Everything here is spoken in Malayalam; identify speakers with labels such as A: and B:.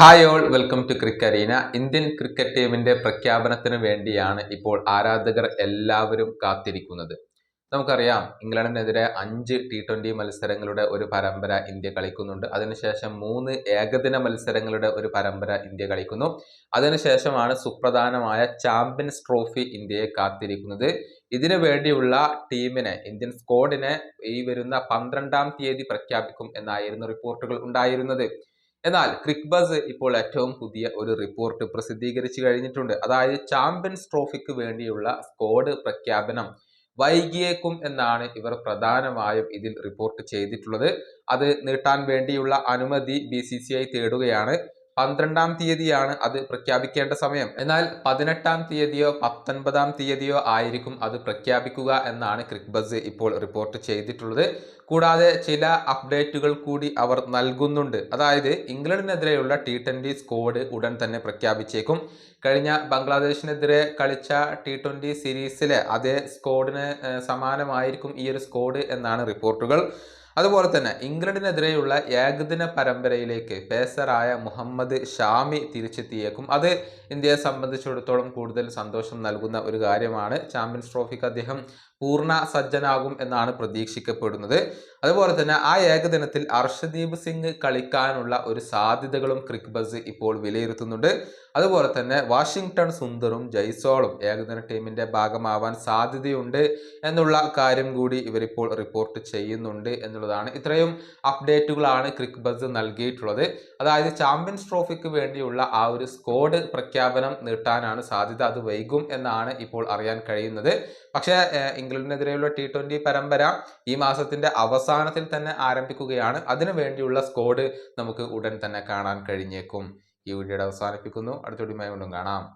A: ഹായ് ഓൾ വെൽക്കം ടു ക്രിക്കറീന ഇന്ത്യൻ ക്രിക്കറ്റ് ടീമിന്റെ പ്രഖ്യാപനത്തിന് വേണ്ടിയാണ് ഇപ്പോൾ ആരാധകർ എല്ലാവരും കാത്തിരിക്കുന്നത്. നമുക്കറിയാം ഇംഗ്ലണ്ടിനെതിരെ അഞ്ച് ടി ട്വന്റി മത്സരങ്ങളുടെ ഒരു പരമ്പര ഇന്ത്യ കളിക്കുന്നുണ്ട്. അതിനുശേഷം മൂന്ന് ഏകദിന മത്സരങ്ങളുടെ ഒരു പരമ്പര ഇന്ത്യ കളിക്കുന്നു. അതിനുശേഷമാണ് സുപ്രധാനമായ ചാമ്പ്യൻസ് ട്രോഫി ഇന്ത്യയെ കാത്തിരിക്കുന്നത്. ഇതിനു വേണ്ടിയുള്ള ടീമിനെ ഇന്ത്യൻ സ്ക്വാഡിനെ ഈ വരുന്ന പന്ത്രണ്ടാം തീയതി പ്രഖ്യാപിക്കും എന്നായിരുന്നു റിപ്പോർട്ടുകൾ ഉണ്ടായിരുന്നത്. എന്നാൽ ക്രിക്ബസ് ഇപ്പോൾ ഏറ്റവും പുതിയ ഒരു റിപ്പോർട്ട് പ്രസിദ്ധീകരിച്ചു കഴിഞ്ഞിട്ടുണ്ട്. അതായത് ചാമ്പ്യൻസ് ട്രോഫിക്ക് വേണ്ടിയുള്ള സ്കോഡ് പ്രഖ്യാപനം വൈകിയേക്കും എന്നാണ് ഇവർ പ്രധാനമായും ഇതിൽ റിപ്പോർട്ട് ചെയ്തിട്ടുള്ളത്. അത് നീട്ടാൻ വേണ്ടിയുള്ള അനുമതി ബി തേടുകയാണ്. പന്ത്രണ്ടാം തീയതിയാണ് അത് പ്രഖ്യാപിക്കേണ്ട സമയം. എന്നാൽ പതിനെട്ടാം തീയതിയോ പത്തൊൻപതാം തീയതിയോ ആയിരിക്കും അത് പ്രഖ്യാപിക്കുക എന്നാണ് ക്രിക്ബസ് ഇപ്പോൾ റിപ്പോർട്ട് ചെയ്തിട്ടുള്ളത്. കൂടാതെ ചില അപ്ഡേറ്റുകൾ കൂടി അവർ നൽകുന്നുണ്ട്. അതായത് ഇംഗ്ലണ്ടിനെതിരെയുള്ള ടി ട്വന്റി സ്കോഡ് ഉടൻ തന്നെ പ്രഖ്യാപിച്ചേക്കും. കഴിഞ്ഞ ബംഗ്ലാദേശിനെതിരെ കളിച്ച ടി ട്വന്റി സീരീസിലെ അതേ സ്കോഡിന് സമാനമായിരിക്കും ഈ ഒരു സ്കോഡ് എന്നാണ് റിപ്പോർട്ടുകൾ. അതുപോലെ തന്നെ ഇംഗ്ലണ്ടിനെതിരെയുള്ള ഏകദിന പരമ്പരയിലേക്ക് പേസറായ മുഹമ്മദ് ഷാമി തിരിച്ചെത്തിയേക്കും. അത് ഇന്ത്യയെ സംബന്ധിച്ചിടത്തോളം കൂടുതൽ സന്തോഷം നൽകുന്ന ഒരു കാര്യമാണ്. ചാമ്പ്യൻസ് ട്രോഫിക്ക് അദ്ദേഹം പൂർണ സജ്ജനാകും എന്നാണ് പ്രതീക്ഷിക്കപ്പെടുന്നത്. അതുപോലെ തന്നെ ആ ഏകദിനത്തിൽ അർഷദീപ് സിംഗ് കളിക്കാനുള്ള ഒരു സാധ്യതകളും ക്രിക്ബസ് ഇപ്പോൾ വിലയിരുത്തുന്നുണ്ട്. അതുപോലെ തന്നെ വാഷിങ്ടൺ സുന്ദറും ജയ്സോളും ഏകദിന ടീമിന്റെ ഭാഗമാവാൻ സാധ്യതയുണ്ട് എന്നുള്ള കാര്യം കൂടി ഇവരിപ്പോൾ റിപ്പോർട്ട് ചെയ്യുന്നുണ്ട് എന്നുള്ളതാണ്. ഇത്രയും അപ്ഡേറ്റുകളാണ് ക്രിക്ബസ് നൽകിയിട്ടുള്ളത്. അതായത് ചാമ്പ്യൻസ് ട്രോഫിക്ക് വേണ്ടിയുള്ള ആ ഒരു സ്കോഡ് പ്രഖ്യാപനം നീട്ടാനാണ് സാധ്യത. അത് വൈകും എന്നാണ് ഇപ്പോൾ അറിയാൻ കഴിയുന്നത്. പക്ഷേ ഇംഗ്ലണ്ടിനെതിരെയുള്ള ടി ട്വന്റി പരമ്പര ഈ മാസത്തിന്റെ അവസാനത്തിൽ തന്നെ ആരംഭിക്കുകയാണ്. അതിനു വേണ്ടിയുള്ള സ്കോഡ് നമുക്ക് ഉടൻ തന്നെ കാണാൻ കഴിഞ്ഞേക്കും. ഈ വീഡിയോയുടെ അവസാനിപ്പിക്കുന്നു. അടുത്ത വീഡിയോ വീണ്ടും കാണാം.